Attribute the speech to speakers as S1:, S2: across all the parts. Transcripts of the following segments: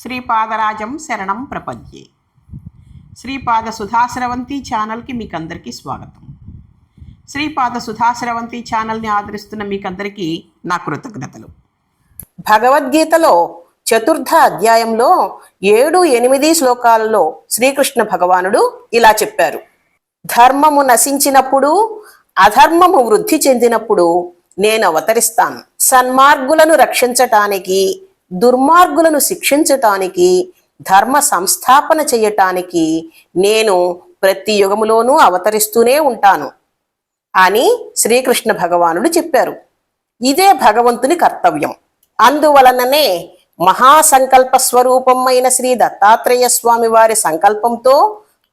S1: శ్రీపాదరాజం శరణం ప్రపద్యే. శ్రీపాద సుధాశ్రవంతి ఛానల్కి మీకు అందరికీ స్వాగతం. శ్రీపాద సుధాశ్రవంతి ఛానల్ని ఆదరిస్తున్న మీకందరికీ నా కృతజ్ఞతలు.
S2: భగవద్గీతలో చతుర్థ అధ్యాయంలో ఏడు ఎనిమిది శ్లోకాలలో శ్రీకృష్ణ భగవానుడు ఇలా చెప్పారు. ధర్మము నశించినప్పుడు అధర్మము వృద్ధి చెందినప్పుడు నేను అవతరిస్తాను. సన్మార్గులను రక్షించటానికి దుర్మార్గులను శిక్షించటానికి ధర్మ సంస్థాపన చేయటానికి నేను ప్రతి యుగములోనూ అవతరిస్తూనే ఉంటాను అని శ్రీకృష్ణ భగవానుడు చెప్పారు. ఇదే భగవంతుని కర్తవ్యం. అందువలననే మహాసంకల్ప స్వరూపమైన శ్రీ దత్తాత్రేయ స్వామి వారి సంకల్పంతో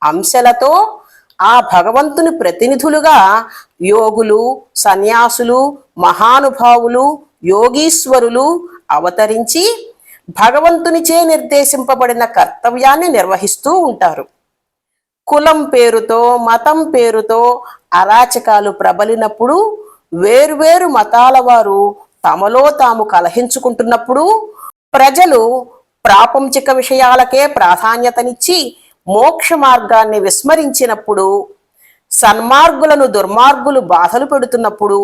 S2: అంశలతో ఆ భగవంతుని ప్రతినిధులుగా యోగులు సన్యాసులు మహానుభావులు యోగీశ్వరులు అవతరించి భగవంతునిచే నిర్దేశింపబడిన కర్తవ్యాన్ని నిర్వహిస్తూ ఉంటారు. కులం పేరుతో మతం పేరుతో అరాచకాలు ప్రబలినప్పుడు వేరువేరు మతాల వారు తమలో తాము కలహించుకుంటున్నప్పుడు ప్రజలు ప్రాపంచిక విషయాలకే ప్రాధాన్యతనిచ్చి మోక్ష మార్గాన్ని విస్మరించినప్పుడు సన్మార్గులను దుర్మార్గులు బాధలు పెడుతున్నప్పుడు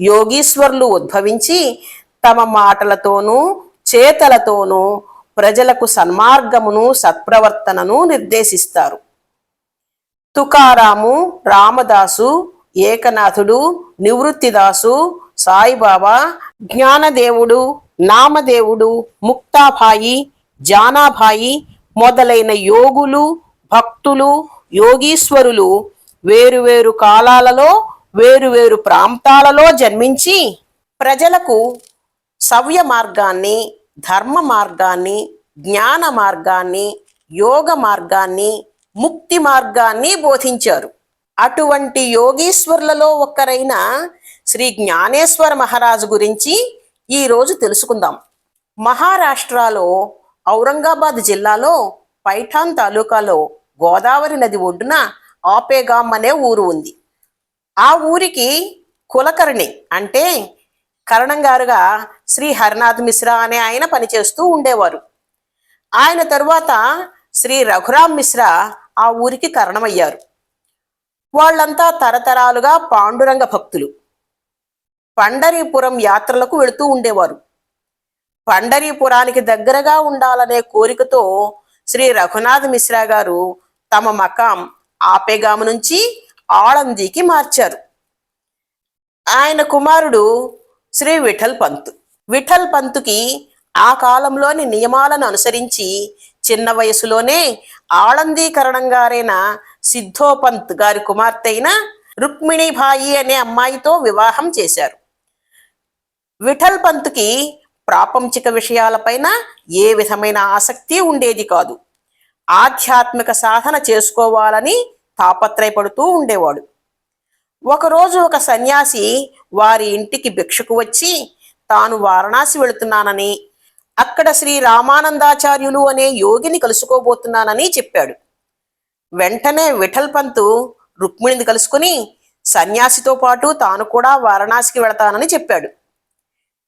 S2: యోగీశ్వర్లు ఉద్భవించి తమ మాటలతోనూ చేతలతోనూ ప్రజలకు సన్మార్గమును సత్ప్రవర్తనను నిర్దేశిస్తారు. తుకారాము రామదాసు ఏకనాథుడు నివృత్తిదాసు సాయిబాబా జ్ఞానదేవుడు నామదేవుడు ముక్తాభాయి జానాభాయి మొదలైన యోగులు భక్తులు యోగీశ్వరులు వేరువేరు కాలాలలో వేరువేరు ప్రాంతాలలో జన్మించి ప్రజలకు సవ్య మార్గాన్ని ధర్మ మార్గాన్ని జ్ఞాన మార్గాన్ని యోగ మార్గాన్ని ముక్తి మార్గాన్ని బోధించారు. అటువంటి యోగీశ్వరులలో ఒక్కరైన శ్రీ జ్ఞానేశ్వర మహారాజు గురించి ఈరోజు తెలుసుకుందాం. మహారాష్ట్రలో ఔరంగాబాద్ జిల్లాలో పైఠాన్ తాలూకాలో గోదావరి నది ఒడ్డున ఆపేగాం అనే ఊరు ఉంది. ఆ ఊరికి కులకర్ణి అంటే కరణం గారుగా శ్రీ హరినాథ్ మిశ్రా అనే ఆయన పనిచేస్తూ ఉండేవారు. ఆయన తరువాత శ్రీ రఘురామ్ మిశ్రా ఆ ఊరికి కరణమయ్యారు. వాళ్ళంతా తరతరాలుగా పాండురంగ భక్తులు. పండరీపురం యాత్రలకు వెళుతూ ఉండేవారు. పండరీపురానికి దగ్గరగా ఉండాలనే కోరికతో శ్రీ రఘునాథ్ మిశ్రా గారు తమ మకాం ఆపేగాము నుంచి ఆళందీకి మార్చారు. ఆయన కుమారుడు శ్రీ విఠల్ పంత్. విఠల్ పంత్కి ఆ కాలంలోని నియమాలను అనుసరించి చిన్న వయసులోనే ఆళందీకరణంగారైన సిద్ధోపంత్ గారి కుమార్తె అయిన రుక్మిణిభాయి అనే అమ్మాయితో వివాహం చేశారు. విఠల్ పంత్కి ప్రాపంచిక విషయాలపైన ఏ విధమైన ఆసక్తి ఉండేది కాదు. ఆధ్యాత్మిక సాధన చేసుకోవాలని తాపత్రయపడుతూ ఉండేవాడు. ఒకరోజు ఒక సన్యాసి వారి ఇంటికి భిక్షకు వచ్చి తాను వారణాసి వెళుతున్నానని అక్కడ శ్రీ రామానందాచార్యులు అనే యోగిని కలుసుకోబోతున్నానని చెప్పాడు. వెంటనే విఠల్ పంతు రుక్మిణిని కలుసుకుని సన్యాసితో పాటు తాను కూడా వారణాసికి వెళతానని చెప్పాడు.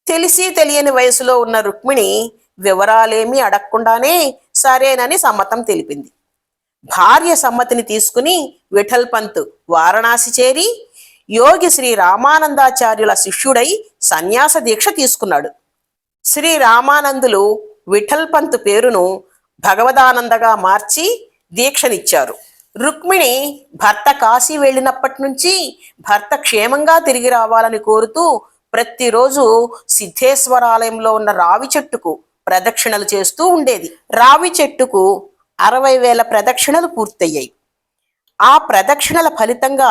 S2: తెలిసి తెలియని వయసులో ఉన్న రుక్మిణి వివరాలేమీ అడగకుండానే సరేనని సమ్మతం తెలిపింది. భార్య సమ్మతిని తీసుకుని విఠల్ పంత్ వారణాసి చేరి యోగి శ్రీ రామానందాచార్యుల శిష్యుడై సన్యాస దీక్ష తీసుకున్నాడు. శ్రీ రామానందులు విఠల్పంత్ పేరును భగవదానందగా మార్చి దీక్షనిచ్చారు. రుక్మిణి భర్త కాశీ వెళ్ళినప్పటి నుంచి భర్త క్షేమంగా తిరిగి రావాలని కోరుతూ ప్రతిరోజు సిద్ధేశ్వరాలయంలో ఉన్న రావి చెట్టుకు ప్రదక్షిణలు చేస్తూ ఉండేది. రావి చెట్టుకు అరవై వేల ప్రదక్షిణలు పూర్తయ్యాయి. ఆ ప్రదక్షిణల ఫలితంగా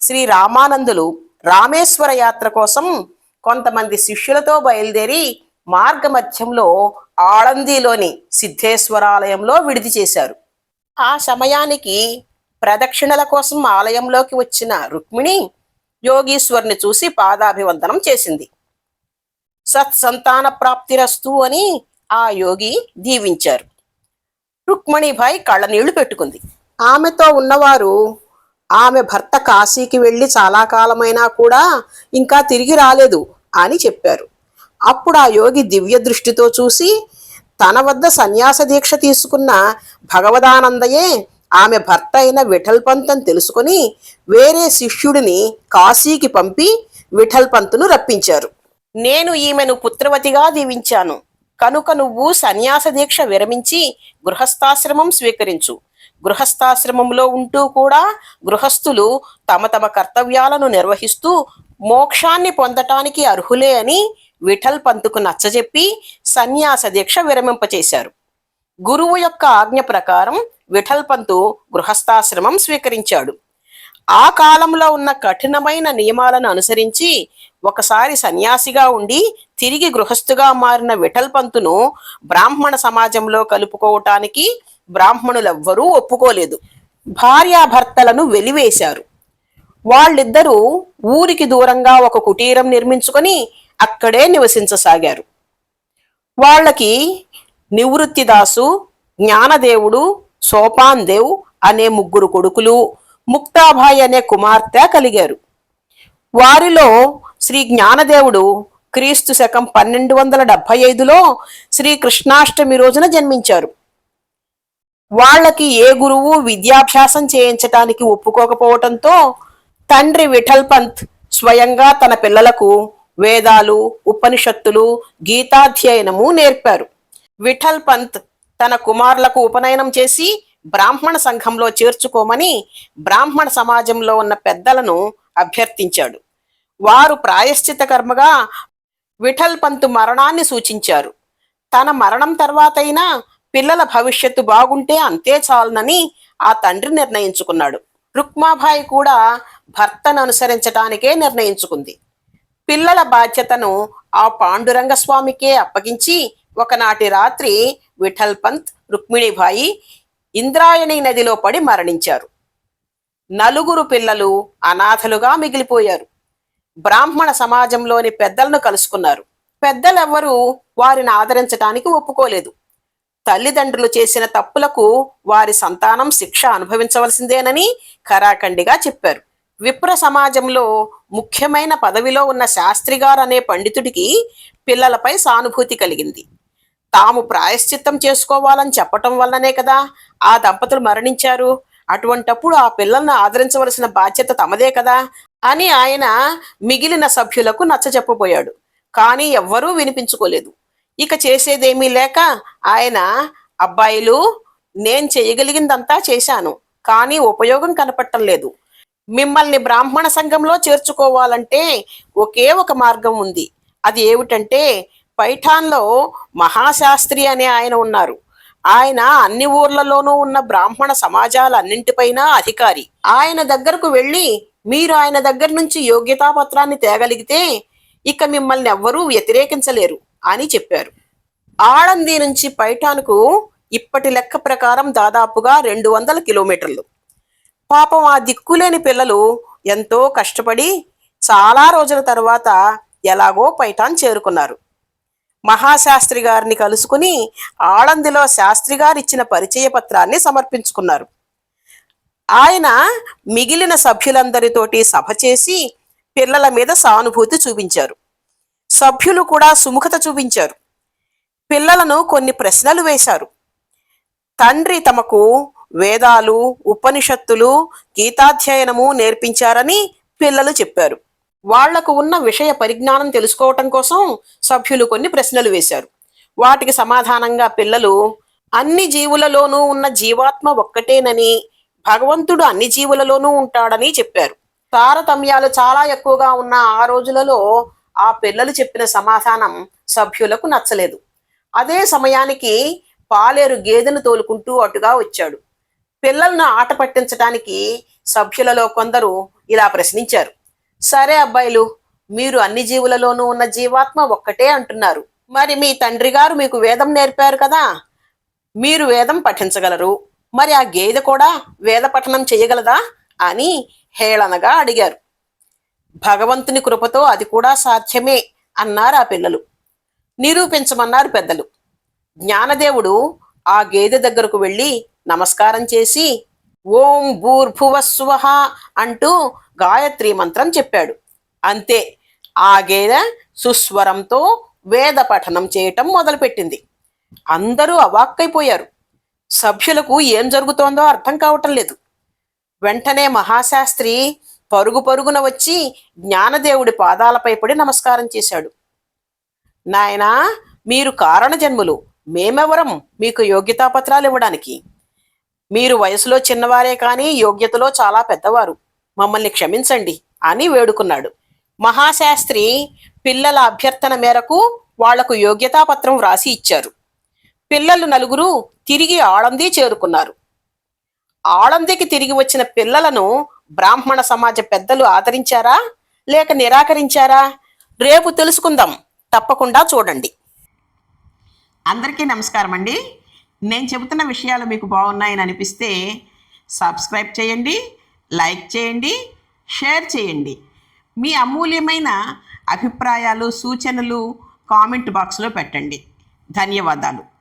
S2: శ్రీ రామానందులు రామేశ్వర యాత్ర కోసం కొంతమంది శిష్యులతో బయలుదేరి మార్గమధ్యంలో ఆళందిలోని సిద్ధేశ్వరాలయంలో విడిది చేశారు. ఆ సమయానికి ప్రదక్షిణల కోసం ఆలయంలోకి వచ్చిన రుక్మిణి యోగీశ్వరుని చూసి పాదాభివందనం చేసింది. సత్సంతాన ప్రాప్తిరస్తు అని ఆ యోగి దీవించారు. రుక్మిణిభాయ్ కళ్ళనీళ్ళు పెట్టుకుంది. ఆమెతో ఉన్నవారు ఆమె భర్త కాశీకి వెళ్ళి చాలా కాలమైనా కూడా ఇంకా తిరిగి రాలేదు అని చెప్పారు. అప్పుడు ఆ యోగి దివ్య దృష్టితో చూసి తన వద్ద సన్యాస దీక్ష తీసుకున్న భగవదానందయే ఆమె భర్త అయిన విఠల్ పంత్ తెలుసుకుని వేరే శిష్యుడిని కాశీకి పంపి విఠల్ పంతును రప్పించారు. నేను ఈమెను పుత్రవతిగా దీవించాను. కనుక నువ్వు సన్యాస దీక్ష విరమించి గృహస్థాశ్రమం స్వీకరించు. గృహస్థాశ్రమంలో ఉంటూ కూడా గృహస్థులు తమ తమ కర్తవ్యాలను నిర్వహిస్తూ మోక్షాన్ని పొందటానికి అర్హులే అని విఠల్ పంతుకు నచ్చజెప్పి సన్యాస దీక్ష విరమింపచేశారు. గురువు యొక్క ఆజ్ఞ ప్రకారం విఠల్ పంతు గృహస్థాశ్రమం స్వీకరించాడు. ఆ కాలంలో ఉన్న కఠినమైన నియమాలను అనుసరించి ఒకసారి సన్యాసిగా ఉండి తిరిగి గృహస్థుగా మారిన విఠల్ పంతును బ్రాహ్మణ సమాజంలో కలుపుకోవటానికి బ్రాహ్మణులెవ్వరూ ఒప్పుకోలేదు. భార్యాభర్తలను వెలివేశారు. వాళ్ళిద్దరూ ఊరికి దూరంగా ఒక కుటీరం నిర్మించుకొని అక్కడే నివసించసాగారు. వాళ్ళకి నివృత్తిదాసు జ్ఞానదేవుడు సోపాన్ దేవ్ అనే ముగ్గురు కొడుకులు ముక్తాభాయ్ అనే కుమార్తె కలిగారు. వారిలో శ్రీ జ్ఞానదేవుడు క్రీస్తు శకం పన్నెండు వందల డెబ్భై ఐదులో శ్రీ కృష్ణాష్టమి రోజున జన్మించారు. వాళ్ళకి ఏ గురువు విద్యాభ్యాసం చేయించటానికి ఒప్పుకోకపోవటంతో తండ్రి విఠల్ పంత్ స్వయంగా తన పిల్లలకు వేదాలు ఉపనిషత్తులు గీతాధ్యయనము నేర్పారు. విఠల్ పంత్ తన కుమారులకు ఉపనయనం చేసి బ్రాహ్మణ సంఘంలో చేర్చుకోమని బ్రాహ్మణ సమాజంలో ఉన్న పెద్దలను అభ్యర్థించాడు. వారు ప్రాయశ్చిత కర్మగా విఠల్ పంత్ మరణాన్ని సూచించారు. తన మరణం తర్వాతైనా పిల్లల భవిష్యత్తు బాగుంటే అంతే చాలునని ఆ తండ్రి నిర్ణయించుకున్నాడు. రుక్మాబాయి కూడా భర్తను అనుసరించటానికే నిర్ణయించుకుంది. పిల్లల బాధ్యతను ఆ పాండురంగ స్వామికే అప్పగించి ఒకనాటి రాత్రి విఠల్ పంత్ రుక్మిణిబాయి ఇంద్రాయణి నదిలో పడి మరణించారు. నలుగురు పిల్లలు అనాథలుగా మిగిలిపోయారు. బ్రాహ్మణ సమాజంలోని పెద్దలను కలుసుకున్నారు. పెద్దలెవ్వరూ వారిని ఆదరించటానికి ఒప్పుకోలేదు. తల్లిదండ్రులు చేసిన తప్పులకు వారి సంతానం శిక్ష అనుభవించవలసిందేనని ఖరాఖండిగా చెప్పారు. విప్ర సమాజంలో ముఖ్యమైన పదవిలో ఉన్న శాస్త్రిగారు అనే పండితుడికి పిల్లలపై సానుభూతి కలిగింది. తాము ప్రాయశ్చిత్తం చేసుకోవాలని చెప్పటం వల్లనే కదా ఆ దంపతులు మరణించారు. అటువంటప్పుడు ఆ పిల్లల్ని ఆదరించవలసిన బాధ్యత తమదే కదా అని ఆయన మిగిలిన సభ్యులకు నచ్చజెప్పబోయాడు. కానీ ఎవ్వరూ వినిపించుకోలేదు. ఇక చేసేదేమీ లేక ఆయన అబ్బాయిలు నేను చేయగలిగిందంతా చేశాను కానీ ఉపయోగం కనపడటం లేదు. మిమ్మల్ని బ్రాహ్మణ సంఘంలో చేర్చుకోవాలంటే ఒకే ఒక మార్గం ఉంది. అది ఏమిటంటే పైఠాన్లో మహాశాస్త్రి అనే ఆయన ఉన్నారు. ఆయన అన్ని ఊర్లలోనూ ఉన్న బ్రాహ్మణ సమాజాలన్నింటిపైన అధికారి. ఆయన దగ్గరకు వెళ్ళి మీరు ఆయన దగ్గర నుంచి యోగ్యతా పత్రాన్ని తేగలిగితే ఇక మిమ్మల్ని ఎవ్వరూ వ్యతిరేకించలేరు. అని చెప్పారు. ఆళంది నుంచి పైఠాన్కు ఇప్పటి లెక్క ప్రకారం దాదాపుగా రెండు వందల కిలోమీటర్లు. పాపం ఆ దిక్కులేని పిల్లలు ఎంతో కష్టపడి చాలా రోజుల తర్వాత ఎలాగో పైఠాన్ చేరుకున్నారు. మహాశాస్త్రి గారిని కలుసుకుని ఆళందిలో శాస్త్రి గారు ఇచ్చిన పరిచయ పత్రాన్ని సమర్పించుకున్నారు. ఆయన మిగిలిన సభ్యులందరితోటి సభ చేసి పిల్లల మీద సానుభూతి చూపించారు. సభ్యులు కూడా సుముఖత చూపించారు. పిల్లలను కొన్ని ప్రశ్నలు వేశారు. తండ్రి తమకు వేదాలు ఉపనిషత్తులు గీతాధ్యయనము నేర్పించారని పిల్లలు చెప్పారు. వాళ్ళకు ఉన్న విషయ పరిజ్ఞానం తెలుసుకోవటం కోసం సభ్యులు కొన్ని ప్రశ్నలు వేశారు. వాటికి సమాధానంగా పిల్లలు అన్ని జీవులలోనూ ఉన్న జీవాత్మ ఒక్కటేనని భగవంతుడు అన్ని జీవులలోనూ ఉంటాడని చెప్పారు. తారతమ్యాలు చాలా ఎక్కువగా ఉన్న ఆ రోజులలో ఆ పిల్లలు చెప్పిన సమాధానం సభ్యులకు నచ్చలేదు. అదే సమయానికి పాలేరు గేదెను తోలుకుంటూ అటుగా వచ్చాడు. పిల్లలను ఆట పట్టించడానికి సభ్యులలో కొందరు ఇలా ప్రశ్నించారు. సరే అబ్బాయిలు మీరు అన్ని జీవులలోనూ ఉన్న జీవాత్మ ఒక్కటే అంటున్నారు. మరి మీ తండ్రి గారు మీకు వేదం నేర్పారు కదా? మీరు వేదం పఠించగలరు. మరి ఆ గేదె కూడా వేద పఠనం చేయగలదా? అని హేళనగా అడిగారు. భగవంతుని కృపతో అది కూడా సాధ్యమే అన్నారు ఆ పిల్లలు. నిరూపించమన్నారు పెద్దలు. జ్ఞానదేవుడు ఆ గేదె దగ్గరకు వెళ్ళి నమస్కారం చేసి ఓం భూర్భువస్సువహ అంటూ గాయత్రి మంత్రం చెప్పాడు. అంతే ఆ గేదె సుస్వరంతో వేద పఠనం చేయటం మొదలుపెట్టింది. అందరూ అవాక్కైపోయారు. సభ్యులకు ఏం జరుగుతోందో అర్థం కావటం లేదు. వెంటనే మహాశాస్త్రి పరుగు పరుగున వచ్చి జ్ఞానదేవుడి పాదాలపై పడి నమస్కారం చేశాడు. నాయనా మీరు కారణ జన్ములు మేమెవరం? మీకు యోగ్యతాపత్రాలు ఇవ్వడానికి. మీరు వయసులో చిన్నవారే కానీ యోగ్యతలో చాలా పెద్దవారు. మమ్మల్ని క్షమించండి అని వేడుకున్నాడు. మహాశాస్త్రి పిల్లల అభ్యర్థన మేరకు వాళ్ళకు యోగ్యతాపత్రం వ్రాసి ఇచ్చారు. పిల్లలు నలుగురు తిరిగి ఆళంది చేరుకున్నారు. ఆళందికి తిరిగి వచ్చిన పిల్లలను బ్రాహ్మణ సమాజ పెద్దలు ఆదరించారా? లేక నిరాకరించారా? రేపు తెలుసుకుందాం. తప్పకుండా చూడండి.
S1: అందరికీ నమస్కారం అండి. నేను చెబుతున్న విషయాలు మీకు బాగున్నాయని అనిపిస్తే సబ్స్క్రైబ్ చేయండి లైక్ చేయండి షేర్ చేయండి. మీ అమూల్యమైన అభిప్రాయాలు సూచనలు కామెంట్ బాక్స్లో పెట్టండి. ధన్యవాదాలు.